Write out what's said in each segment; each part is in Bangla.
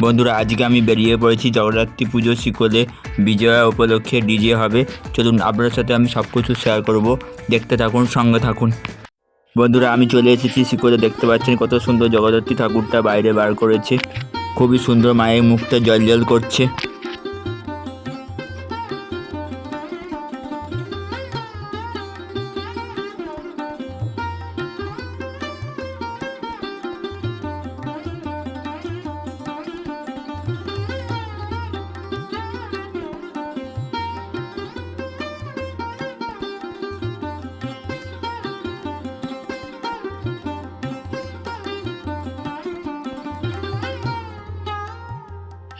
বন্ধুরা, আজকে আমি বেরিয়ে পড়েছি জগদ্ধাত্রী পুজো শিকলে। বিজয়া উপলক্ষে ডিজে হবে। চলুন আপনার সাথে আমি সব কিছু শেয়ার করব। দেখতে থাকুন, সঙ্গে থাকুন। বন্ধুরা, আমি চলে এসেছি শিকলে। দেখতে পাচ্ছেন কত সুন্দর জগদ্ধাত্রী ঠাকুরটা বাইরে বার করেছে। খুবই সুন্দর মায়ের মুখটা জল জল করছে।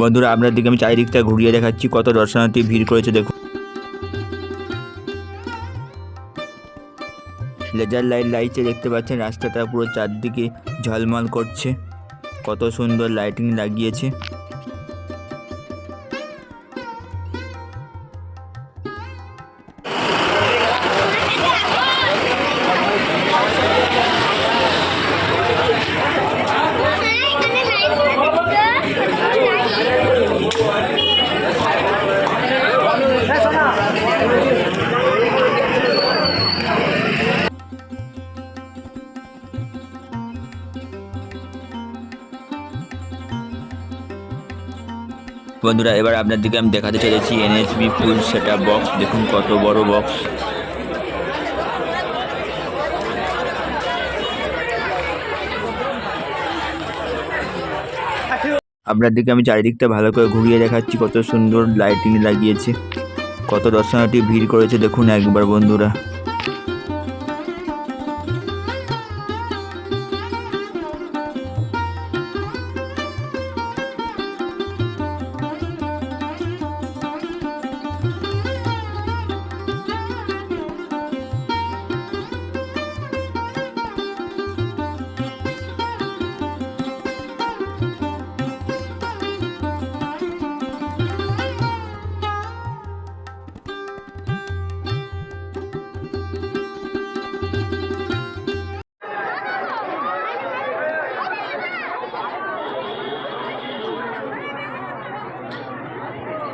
বন্ধুরা আপনার দিকে আমি চারিদিকটা ঘুরিয়ে দেখাচ্ছি, কত দর্শনার্থী ভিড় করেছে, দেখুন। লেজার লাইট লাইটে দেখতে পাচ্ছেন, রাস্তাটা পুরো চারদিকে ঝলমল করছে। কত সুন্দর লাইটিং লাগিয়েছে। বন্ধুরা, এবার আপনার দিকে আমি দেখাতে চলেছি এনএসবি ফুল সেট বক্স দেখুন কত বড় বক্স আপনার দিকে আমি চারিদিকটা ভালো করে ঘুরিয়ে দেখাচ্ছি, কত সুন্দর লাইটিং লাগিয়েছে, কত দর্শনার্থী ভিড় করেছে। দেখুন একবার বন্ধুরা।